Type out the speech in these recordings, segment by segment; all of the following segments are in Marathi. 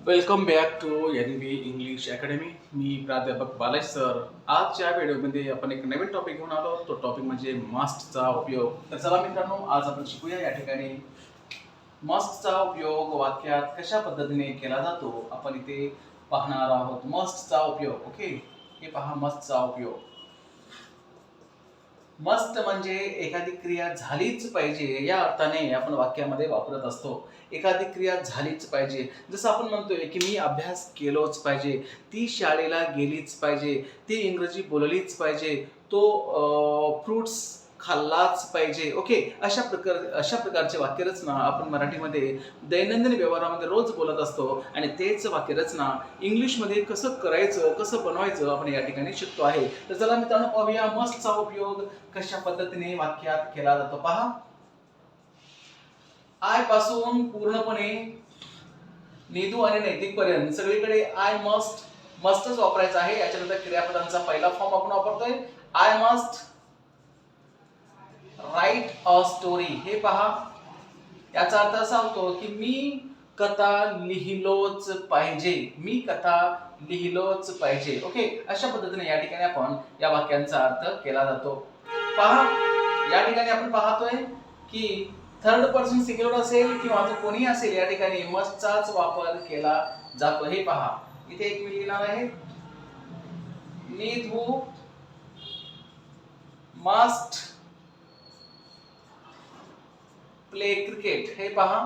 Welcome back to N B English academy मी प्राध्यापक बालाज सर. आजच्या व्हिडिओमध्ये आपण एक नवीन टॉपिक घेऊन आलो. तो टॉपिक म्हणजे मास्कचा उपयोग. तर चला मित्रांनो आज आपण शिकूया या ठिकाणी. मस्टचा उपयोग वाक्यात कशा पद्धतीने केला जातो? आपण इथे पाहणार आहोत मस्टचा उपयोग ओके हे पहा मस्टचा उपयोग. मस्त म्हणजे एखादी क्रिया झालीच पाहिजे या अर्थाने आपण वाक्यामध्ये वापरत असतो. एखादी क्रिया झालीच पाहिजे. जसं आपण म्हणतोय की मी अभ्यास केलोच पाहिजे ती शाळेला गेलीच पाहिजे ती इंग्रजी बोललीच पाहिजे तो फ्रुट्स खाल्लाच पाहिजे. ओके अशा प्रकार अशा प्रकारचे वाक्यरचना आपण मराठीमध्ये दैनंदिन व्यवहारामध्ये रोज बोलत असतो. आणि तेच वाक्यरचना इंग्लिशमध्ये कसं करायचं कसं बनवायचं आपण या ठिकाणी शिकतो आहे. तर चला मित्रांनो पाहूया मस्टचा उपयोग कशा पद्धतीने वाक्यात केला जातो. पहा. आयपासून पूर्णपणे निधू आणि नैतिकपर्यंत. सगळीकडे आय मस्ट मस्टच वापरायचं आहे. याच्यानंतर क्रियापदांचा पहिला फॉर्म आपण वापरतोय. I must write a story. हे पहा. याचा अर्थ असा होतो की मी कथा लिहिलोच पाहिजे. मी कथा लिहिलोच पाहिजे. ओके अशा पद्धतीने या ठिकाणी आपण या वाक्यांचा अर्थ केला जातो. पहा. या ठिकाणी आपण पाहतोय की थर्ड पर्सन सिंग्युलर असेल किंवा तो कोणी असेल या ठिकाणी मस्टचाच वापर केला जातो. हे पहा. इथे एक मी लिहिणार आहे. Nidhu must play cricket हे पहा.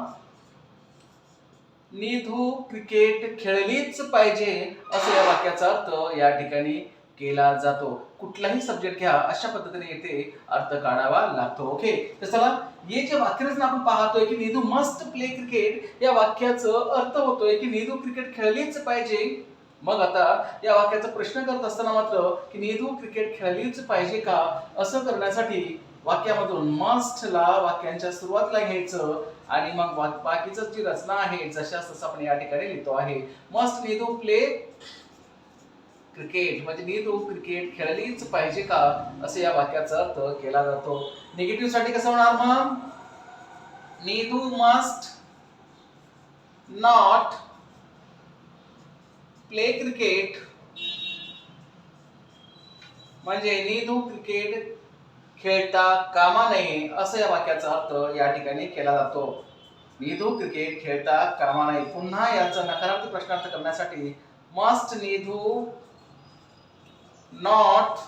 निधू क्रिकेट खेळलीच पाहिजे असं या वाक्याचा अर्थ या ठिकाणी केला जातो. कुठलाही सब्जेक्ट घ्या अशा पद्धतीने येथे अर्थ काढावा लागतो. ओके तर चला हे जे वाक्यरचना आपण पाहतोय की निधू मस्ट प्ले क्रिकेट या वाक्याचं अर्थ होतोय की निधू क्रिकेट खेळलीच पाहिजे. मग आता या वाक्याचा प्रश्न करत असताना मात्र की निधू क्रिकेट खेळलीच पाहिजे का? असं करण्यासाठी वाक्यामधून मस्टला वाक्यांच्या सुरुवातीला घ्यायचं आणि मग बाकीचं जी रचना आहे जशा तसं आपण या ठिकाणी लिहितो आहे मस्ट नी तू प्ले क्रिकेट. म्हणजे निधू क्रिकेट खेळलीच पाहिजे का? असं या वाक्याचा अर्थ केला जातो. निगेटिव्हसाठी कसं होणार मग? Nidhu must not play cricket. म्हणजे नी तू क्रिकेट खेळता कामा नये असं या वाक्याचा अर्थ या ठिकाणी केला जातो. निधू क्रिकेट खेळता कामा नये. पुन्हा याचा नकारात्मक प्रश्नार्थ करण्यासाठी must Nidhu not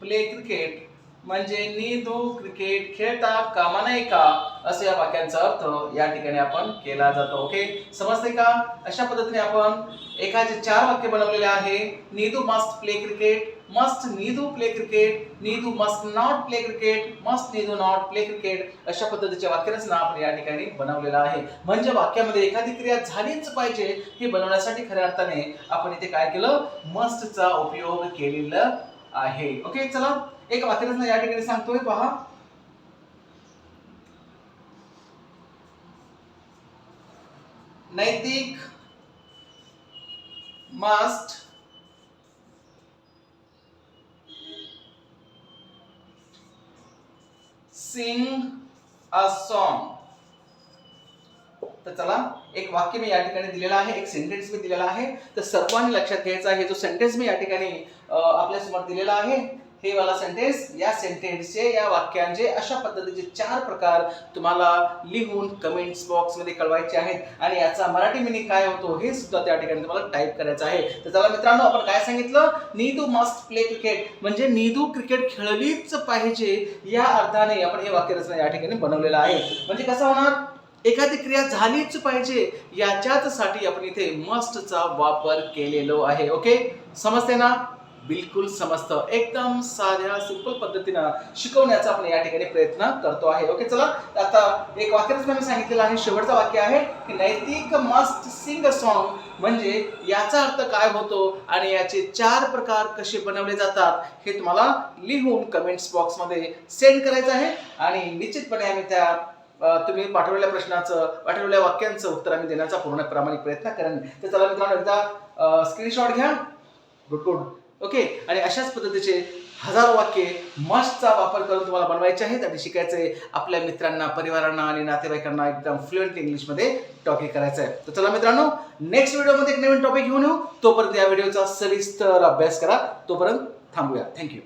play cricket म्हणजे निधू क्रिकेट खेळता कामा नाही का? असं या वाक्यांचा अर्थ या ठिकाणी आपण केला जातो ओके समजते का? अशा पद्धतीने आपण एखादे चार वाक्य बनवलेले आहे. Nidhu must play cricket must Nidhu play cricket Nidhu must not play cricket must Nidhu not play cricket अशा पद्धतीच्या वाक्यरचना आपण या ठिकाणी बनवलेला आहे. म्हणजे वाक्यामध्ये एखादी क्रिया झालीच पाहिजे हे बनवण्यासाठी खऱ्या अर्थाने आपण इथे काय केलं? मस्टचा उपयोग केलेला आहे. ओके चला एक वाक्यरचना या ठिकाणी सांगतोय पहा. नैतिक मास्ट सिंग अ सॉन्ग तर चला एक वाक्य मी या ठिकाणी दिलेलं आहे एक सेंटेन्स मी दिलेला आहे. तर सर्वांनी लक्षात घ्यायचा आहे जो सेंटेन्स मी या ठिकाणी आपल्यासमोर दिलेला आहे हे वाला सेंटेन्स या सेंटेन्सचे या वाक्यांचे अशा पद्धतीचे चार प्रकार तुम्हाला लिहून कमेंट्स बॉक्समध्ये कळवायचे आहेत. आणि याचा मराठी मिनिंग काय होतो हे सुद्धा त्या ठिकाणी तुम्हाला टाईप करायचं आहे. तर चला मित्रांनो आपण काय सांगितलं? नीदू मस्ट प्ले क्रिकेट म्हणजे नीदू क्रिकेट खेळलीच पाहिजे या अर्थाने आपण हे वाक्यरचना या ठिकाणी बनवलेलं आहे. म्हणजे कसं होणार? एखादी क्रिया झालीच पाहिजे याच्याच साठी आपण इथे मस्टचा वापर केलेलो आहे ओके समजते ना? बिलकुल समजतं. एकदम साध्या सिंपल पद्धतीनं शिकवण्याचा आपण या ठिकाणी प्रयत्न करतो आहे ओके चला आता एक वाक्यच मी सांगितलेलं आहे शेवटचं वाक्य आहे की नैतिक मस्ट सिंग अ सॉन्ग म्हणजे याचा अर्थ काय होतो आणि याचे चार प्रकार कसे बनवले जातात हे तुम्हाला लिहून कमेंट्स बॉक्समध्ये सेंड करायचं आहे आणि निश्चितपणे आम्ही त्या तुम्ही पाठवलेल्या प्रश्नाचं पाठवलेल्या वाक्यांचं उत्तर आम्ही देण्याचा पूर्ण प्रामाणिक प्रयत्न करेन. तर चला मित्रांनो एकदा स्क्रीनशॉट घ्या. गुड गुड ओके आणि अशाच पद्धतीचे हजारो वाक्ये मस्टचा वापर करून तुम्हाला बनवायचे आहेत आणि शिकायचे आपल्या मित्रांना परिवारांना आणि नातेवाईकांना एकदम फ्लुएंट इंग्लिशमध्ये टॉकिंग करायचं आहे तर चला मित्रांनो नेक्स्ट व्हिडिओमध्ये एक नवीन टॉपिक घेऊन येऊ. तोपर्यंत या व्हिडिओचा सविस्तर अभ्यास करा. तोपर्यंत थांबूया. थँक्यू